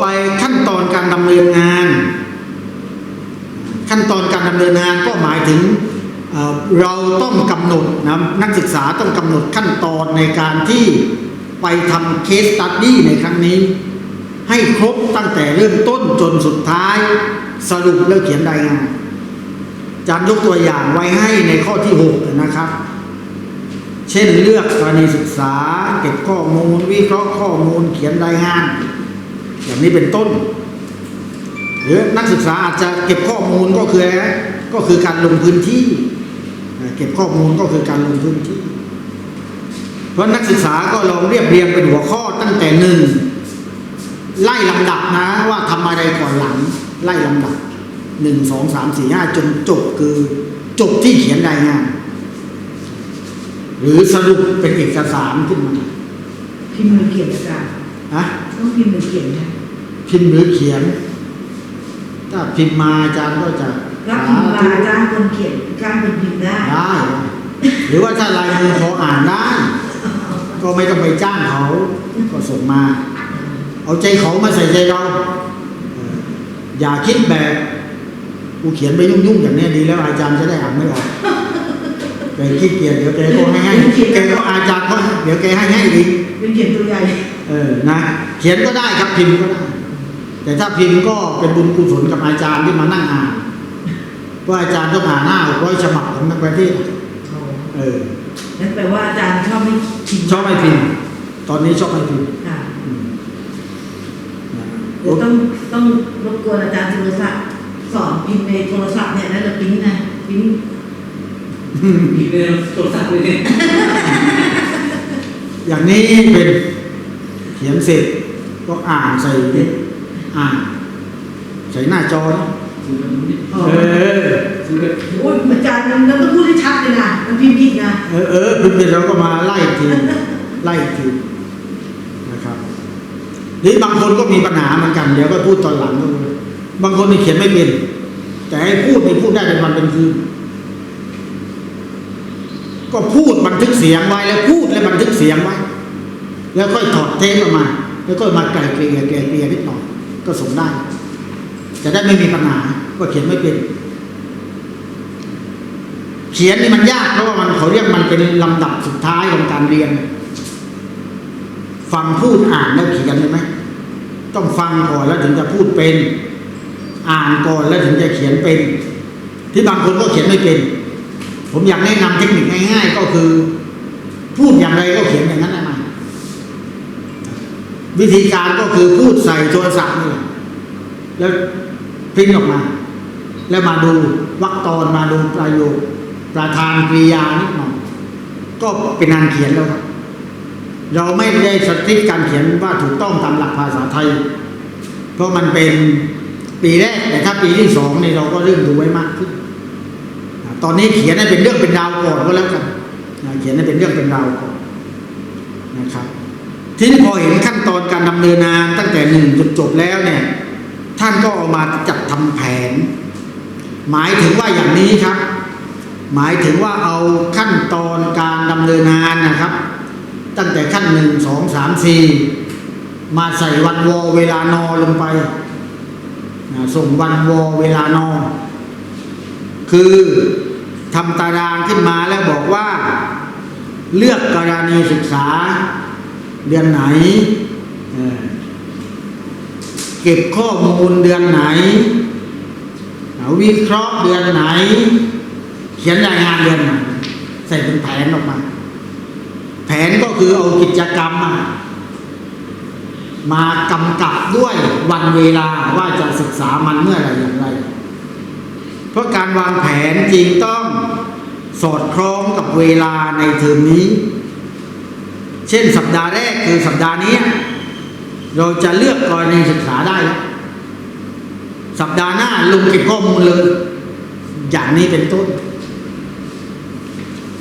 ไปขั้นตอนการดำเนินงาน ขั้นตอนการดำเนินงานก็หมายถึงเราต้องกำหนดนะนักศึกษาต้องกำหนดขั้นตอนในการที่ไปทำเคสตัดดี้ในครั้งนี้ ให้ครบตั้งแต่เริ่มต้นจนสุดท้ายสรุปแล้วเขียนรายงานอาจารย์ยกตัวอย่างไว้ให้ในข้อที่ 6 นะครับ เช่นเลือกกรณีศึกษา เก็บข้อมูลวิเคราะห์ข้อมูลเขียนรายงาน อย่างนี้เป็นต้น หรือนักศึกษาอาจจะเก็บข้อมูลก็คืออะไรนะก็คือการลงพื้นที่เอ่อเก็บข้อมูลก็คือการลงพื้นที่ เพราะนักศึกษาก็ลองเรียบเรียงเป็นหัวข้อตั้งแต่หนึ่งไล่ลำดับนะว่าทำอะไรก่อนหลัง ไล่ลำดับหนึ่งสองสามสี่ห้าจนจบคือจบที่เขียนรายงาน หรือสรุปเป็นเอกสารขึ้นมาพิมพ์มือเขียนอาจารย์ฮะ ต้องพิมพ์มือเขียนนะพิมพ์หรือเขียน ถ้าพิมพ์มาอาจารย์ก็จะรับพิมพ์มาอาจารย์คนเขียนจ้างคนพิมพ์ได้ได้ หรือว่าถ้าลายมือพออ่านได้ ก็ไม่ต้องไปจ้างเขาก็ส่งมา เอาใจเขามาใส่ใจเราเอออย่าคิดแบบกูเขียนไปยุ่งๆอย่างเนี้ยดีแล้วอาจารย์จะได้อ่านไม่ออกแกขี้เกียจเดี๋ยวแกก็ให้ให้แกก็อาจารย์ก็ให้เดี๋ยวแกให้ให้อีกเป็นเขียนตัวใหญ่ เออนะ เขียนก็ได้ครับพิมพ์ก็ได้ แต่ถ้าพิมพ์ก็เป็นบุญกุศลกับอาจารย์ที่มานั่งอ่านเพราะอาจารย์ต้องอ่านหน้าร้อยฉบับของทั้งประเทศเออนั่นแปลว่าอาจารย์ชอบไม่พิมพ์ชอบให้พิมพ์ตอนนี้ชอบให้พิมพ์ค่ะอืมนะเดี๋ยวต้องต้องรบกวนอาจารย์โทรศัพท์สอนพิมพ์ในโทรศัพท์เนี่ยนั่นแหละพิมพ์นะพิมพ์มีเรื่องโทรศัพท์เลยเนี่ยอย่างนี้เป็นเขียนเสร็จก็อ่านใส่อ่านใส่หน้าจอนะเออโอ้ยอาจารย์มันมันต้องพูดให้ชัดเลยนะมันพิมพ์ผิดนะเออเออพิมพ์เสร็จเราก็มาไล่อีกทีไล่อีกทีนะครับนี่บางคนก็มีปัญหาเหมือนกันเดี๋ยวก็พูดตอนหลังก็รู้บางคนนี่เขียนไม่เป็น แต่ให้พูดนี่พูดได้เป็นวันเป็นคืนก็พูดบันทึกเสียงไว้แล้วพูดแล้วบันทึกเสียงไว้ แล้วค่อยถอดเทปออกมา แล้วก็มาไกลเกลี่ยไกลเกลี่ยนิดหน่อยก็ส่งได้ จะได้ไม่มีปัญหาก็เขียนไม่เป็น เขียนนี่มันยากเพราะว่ามันเขาเรียกมันเป็นลำดับสุดท้ายของการเรียน ฟังพูดอ่านแล้วเขียนเลยไหมต้องฟังก่อนแล้วถึงจะพูดเป็น อ่านก่อนแล้วถึงจะเขียนเป็น ที่บางคนก็เขียนไม่เป็น ผมอยากแนะนำเทคนิคง่ายๆ ก็คือ พูดอย่างไรก็เขียนอย่างนั้นแหละ วิธีการก็คือพูดใส่โทรศัพท์นี่แหละแล้วพริ้นออกมา แล้วมาดูวรรคตอนมาดูประโยคประธานกริยานิดหน่อยก็เป็นงานเขียนแล้วครับเราไม่ได้สติการเขียนว่าถูกต้องตามหลักภาษาไทย เพราะมันเป็นปีแรกแต่ถ้าปีที่สองนี่เราก็เริ่มดูไว้มากขึ้น ตอนนี้เขียนให้เป็นเรื่องเป็นราวก่อนก็แล้วกันเขียนให้เป็นเรื่องเป็นราวก่อนนะครับ ทีนี้พอเห็นขั้นตอนการดำเนินงานตั้งแต่หนึ่งจนจบแล้วเนี่ย ท่านก็เอามาจัดทำแผน หมายถึงว่าอย่างนี้ครับ หมายถึงว่าเอาขั้นตอนการดำเนินงานนะครับ ตั้งแต่ขั้นหนึ่งสองสามสี่มาใส่วันวอเวลานอลงไปนะส่งวันวอเวลานอคือทำตารางขึ้นมาแล้วบอกว่า เลือกกรณีศึกษา เดือนไหน เก็บข้อมูลเดือนไหน วิเคราะห์เดือนไหน เขียนรายงานเดือนไหน ใส่เป็นแผนออกมา แผนก็คือเอากิจกรรมมามากำกับด้วยวันเวลาว่าจะศึกษามันเมื่อไรอย่างไร เพราะการวางแผนจริงต้องสอดคล้องกับเวลาในเทอมนี้ เช่นสัปดาห์แรกคือสัปดาห์นี้ เราจะเลือกกรณีศึกษาได้แล้วสัปดาห์หน้าลงเก็บข้อมูลเลย อย่างนี้เป็นต้น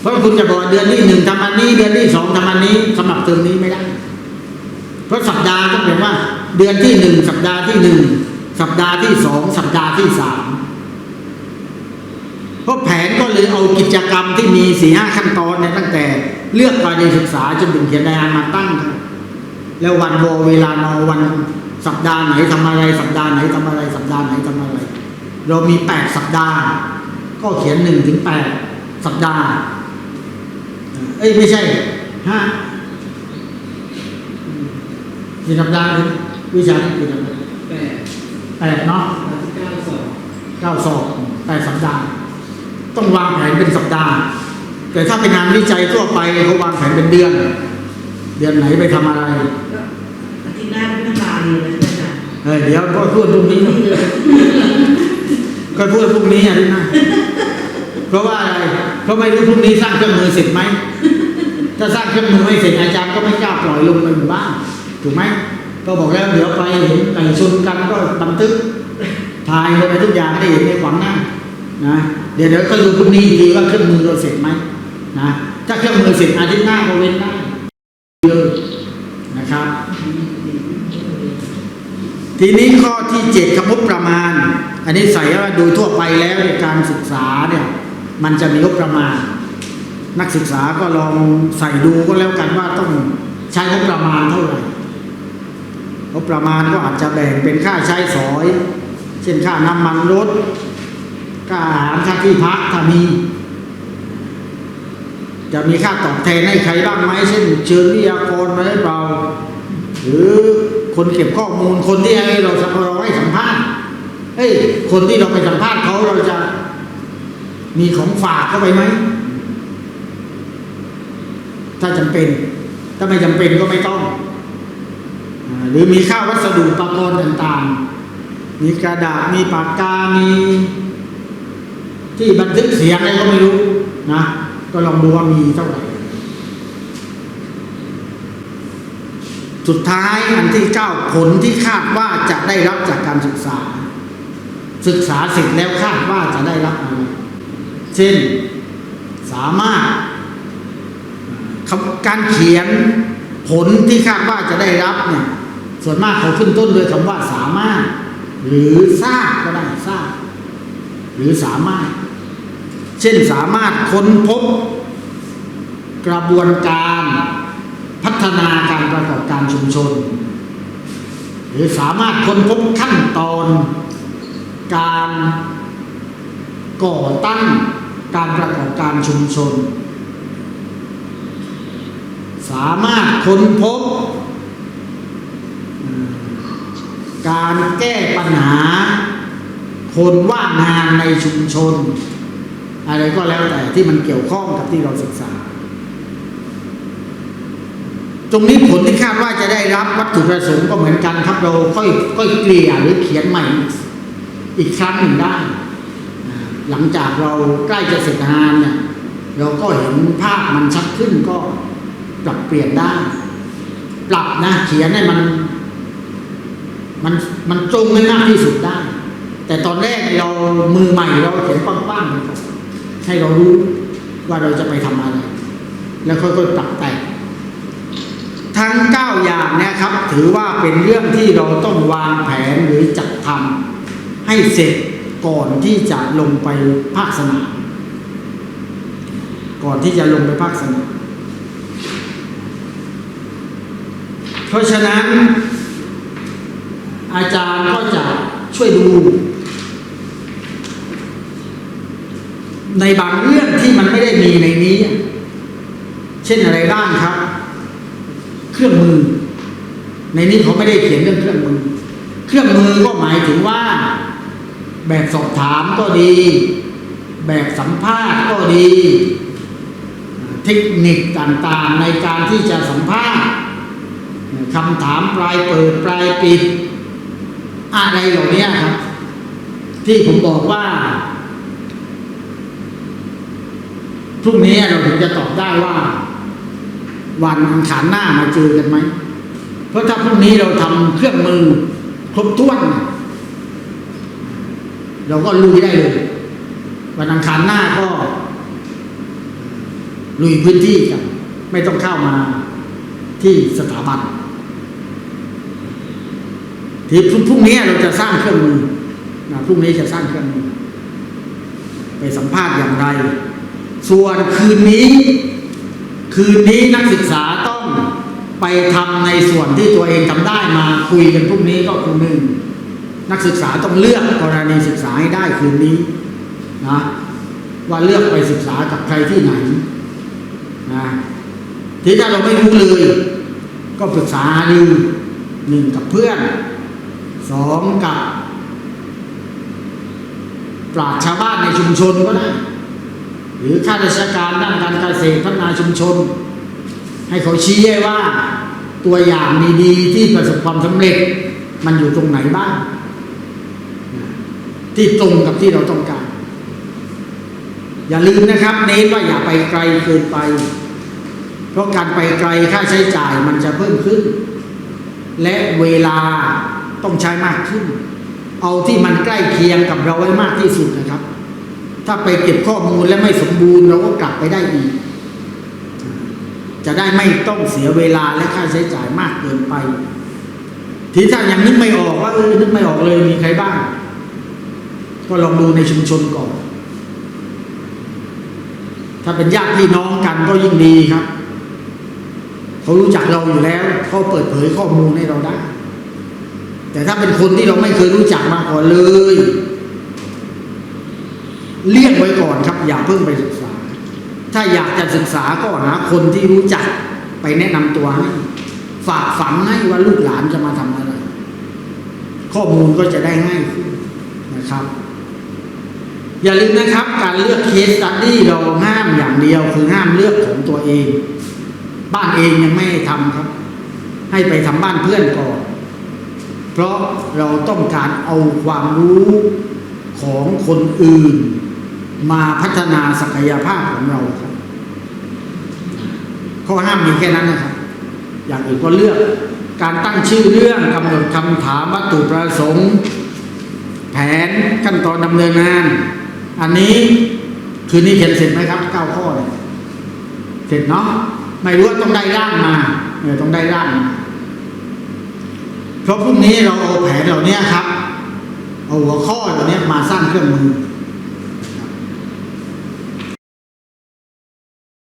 เพราะคุณจะบอกเดือนที่หนึ่งทำอันนี้เดือนที่สองทำอันนี้สมัครเทอมนี้ไม่ได้ เพราะสัปดาห์ต้องเป็นว่า เดือนที่หนึ่งสัปดาห์ที่หนึ่งสัปดาห์ที่สองสัปดาห์ที่สามเพราะแผนก็เลยเอากิจกรรมที่มีสี่ห้าขั้นตอนเนี่ยตั้งแต่ เลือกกรณีศึกษาจนถึงเขียนรายงานมาตั้งครับแล้ววันโวเวลานอวันสัปดาห์ไหนทำอะไร สัปดาห์ไหนทำอะไร สัปดาห์ไหนทำอะไร เรามีแปดสัปดาห์ ก็เขียนหนึ่งถึงแปดสัปดาห์ เอ้ยไม่ใช่ห้ากี่สัปดาห์ถึงวิชานี้กี่สัปดาห์แปดแปดเนาะสามสิบเก้าสองเก้าสอบแปดสัปดาห์ ต้องวางแผนเป็นสัปดาห์ แต่ถ้าเป็นงานวิจัยทั่วไปเขาวางแผนเป็นเดือน เดือนไหนไปทำอะไรก็อาทิตย์หน้าไม่ต้องลาเลยนะอาจารย์เออเดี๋ยวก็พูดพรุ่งนี้นี่เลยก็พูดพรุ่งนี้อะพี่นะเพราะว่าอะไรเพราะไม่รู้พรุ่งนี้สร้างเครื่องมือเสร็จไหมถ้าสร้างเครื่องมือไม่เสร็จอาจารย์ก็ไม่กล้าปล่อยลงไปหมู่บ้านถูกไหมก็บอกแล้วเดี๋ยวไปเห็นไก่ชนกันก็บันทึกถ่ายลงไปทุกอย่างให้เห็นในขวังหน้านะเดี๋ยวเดี๋ยวก็ดูพรุ่งนี้อีกทีว่าเครื่องมือเราเสร็จไหม นะถ้าเครื่องมือเสร็จอาทิตย์หน้าก็เว้นได้เลยนะครับ ทีนี้ข้อที่เจ็ดคำงบประมาณ อันนี้ใส่ว่าโดยทั่วไปแล้วในการศึกษาเนี่ยมันจะมีงบประมาณ นักศึกษาก็ลองใส่ดูก็แล้วกันว่าต้องใช้งบประมาณเท่าไหร่งบประมาณก็อาจจะแบ่งเป็นค่าใช้สอย เช่นค่าน้ำมันรถค่าอาหารค่าที่พักถ้ามี จะมีค่าตอบแทนให้ใครบ้างไหมเช่น เชิญวิทยากรมาให้เราหรือคนเก็บข้อมูลคนที่ให้เราเราให้สัมภาษณ์เฮ้ยคนที่เราไปสัมภาษณ์เขาเราจะมีของฝากเข้าไปไหมถ้าจำเป็น ถ้าไม่จำเป็นก็ไม่ต้อง หรือมีค่าวัสดุอุปกรณ์ต่างๆ มีกระดาษมีปากกา มีที่บันทึกเสียงอะไรก็ไม่รู้นะ ก็ลองดูว่ามีเท่าไหร่ สุดท้ายอันที่เก้าผลที่คาดว่าจะได้รับจากการศึกษา ศึกษาเสร็จแล้วคาดว่าจะได้รับอะไรเช่นสามารถคำการเขียนผลที่คาดว่าจะได้รับเนี่ยส่วนมากเขาขึ้นต้นด้วยคำว่าสามารถ หรือทราบก็ได้ทราบหรือสามารถ เช่นสามารถค้นพบกระบวนการพัฒนาการประกอบการชุมชน หรือสามารถค้นพบขั้นตอน การก่อตั้งการประกอบการชุมชน สามารถค้นพบ การแก้ปัญหา คนว่างงานในชุมชน อะไรก็แล้วแต่ที่มันเกี่ยวข้องกับที่เราศึกษา ตรงนี้ผลที่คาดว่าจะได้รับวัตถุประสงค์ก็เหมือนกันครับเราค่อยค่อยเกลี่ยหรือเขียนใหม่อีกครั้งหนึ่งได้ หลังจากเราใกล้จะเสร็จงานเนี่ยเราก็เห็นภาพมันชัดขึ้นก็ปรับเปลี่ยนได้ ปรับนะเขียนให้มันมันมันตรงให้มากที่สุดได้ แต่ตอนแรกเรามือใหม่เราเขียนกว้างๆเลยครับ ให้เรารู้ว่าเราจะไปทำอะไร แล้วค่อยๆปรับแต่งทั้ง 9 อย่างนี่ยครับ ถือว่าเป็นเรื่องที่เราต้องวางแผนหรือจัดทำให้เสร็จก่อนที่จะลงไปภาคสนามก่อนที่จะลงไปภาคสนามเพราะฉะนั้นอาจารย์ก็จะช่วยดู ในบางเรื่องที่มันไม่ได้มีในนี้ เช่นอะไรบ้างครับ เครื่องมือ ในนี้เขาไม่ได้เขียนเรื่องเครื่องมือ เครื่องมือก็หมายถึงว่า แบบสอบถามก็ดี แบบสัมภาษณ์ก็ดี เทคนิคต่างๆในการที่จะสัมภาษณ์คำถามปลายเปิดปลายปิด อะไรเหล่านี้ครับ ที่ผมบอกว่า พรุ่งนี้เราถึงจะตอบได้ว่า วันอังคารหน้ามาเจอกันไหม เพราะถ้าพรุ่งนี้เราทำเครื่องมือครบถ้วน เราก็ลุยได้เลย วันอังคารหน้าก็ ลุยพื้นที่กันไม่ต้องเข้ามาที่สถาบันทีพรุ่งนี้เราจะสร้างเครื่องมือนะพรุ่งนี้จะสร้างเครื่องมือ ไปสัมภาษณ์อย่างไร ส่วนคืนนี้ คืนนี้นักศึกษาต้องไปทำในส่วนที่ตัวเองทำได้มาคุยกันพรุ่งนี้ก็คือหนึ่งนักศึกษาต้องเลือกกรณีศึกษาให้ได้คืนนี้นะว่าเลือกไปศึกษากับใครที่ไหนนะที่ถ้าเราไม่รู้เลย ก็ปรึกษาหารือหนึ่งกับเพื่อนสองกับปราชญ์ชาวบ้านในชุมชนก็ได้ หรือข้าราชการด้านการเกษตรพัฒนาชุมชน ให้เขาชี้ให้ว่าตัวอย่างดีๆที่ประสบความสำเร็จมันอยู่ตรงไหนบ้าง ที่ตรงกับที่เราต้องการ อย่าลืมนะครับ เน้นว่าอย่าไปไกลเกินไป เพราะการไปไกลค่าใช้จ่ายมันจะเพิ่มขึ้น และเวลาต้องใช้มากขึ้น เอาที่มันใกล้เคียงกับเราไว้มากที่สุดนะครับ ถ้าไปเก็บข้อมูลและไม่สมบูรณ์เราก็กลับไปได้อีก จะได้ไม่ต้องเสียเวลาและค่าใช้จ่ายมากเกินไป ทีถ้ายังนึกไม่ออกว่าเออนึกไม่ออกเลยมีใครบ้าง ก็ลองดูในชุมชนก่อน ถ้าเป็นญาติพี่น้องกันก็ยิ่งดีครับเขารู้จักเราอยู่แล้วเขาเปิดเผยข้อมูลให้เราได้ แต่ถ้าเป็นคนที่เราไม่เคยรู้จักมาก่อนเลย เลี่ยงไว้ก่อนครับ อย่าเพิ่งไปศึกษา ถ้าอยากจะศึกษาก็หาคนที่รู้จักไปแนะนำตัวให้ฝากฝังให้ว่าลูกหลานจะมาทำอะไร ข้อมูลก็จะได้ง่ายขึ้นนะครับ อย่าลืมนะครับ การเลือกเคสตัดดี้เราห้ามอย่างเดียว คือห้ามเลือกของตัวเอง บ้านเองยังไม่ให้ทำครับ ให้ไปทำบ้านเพื่อนก่อนเพราะเราต้องการเอาความรู้ของคนอื่น มาพัฒนาศักยภาพของเราครับข้อห้ามมีแค่นั้นนะครับ อย่างอื่นก็เลือก การตั้งชื่อเรื่องกำหนดคำถามวัตถุประสงค์ แผนขั้นตอนดำเนินงาน อันนี้คืนนี้เขียนเสร็จไหมครับเก้าข้อเนี่ยเสร็จเนาะไม่รู้ว่าต้องได้ร่างมาเออต้องได้ร่างเพราะพรุ่งนี้เราเอาแผนเหล่านี้ครับ เอาหัวข้อเหล่านี้มาสร้างเครื่องมือ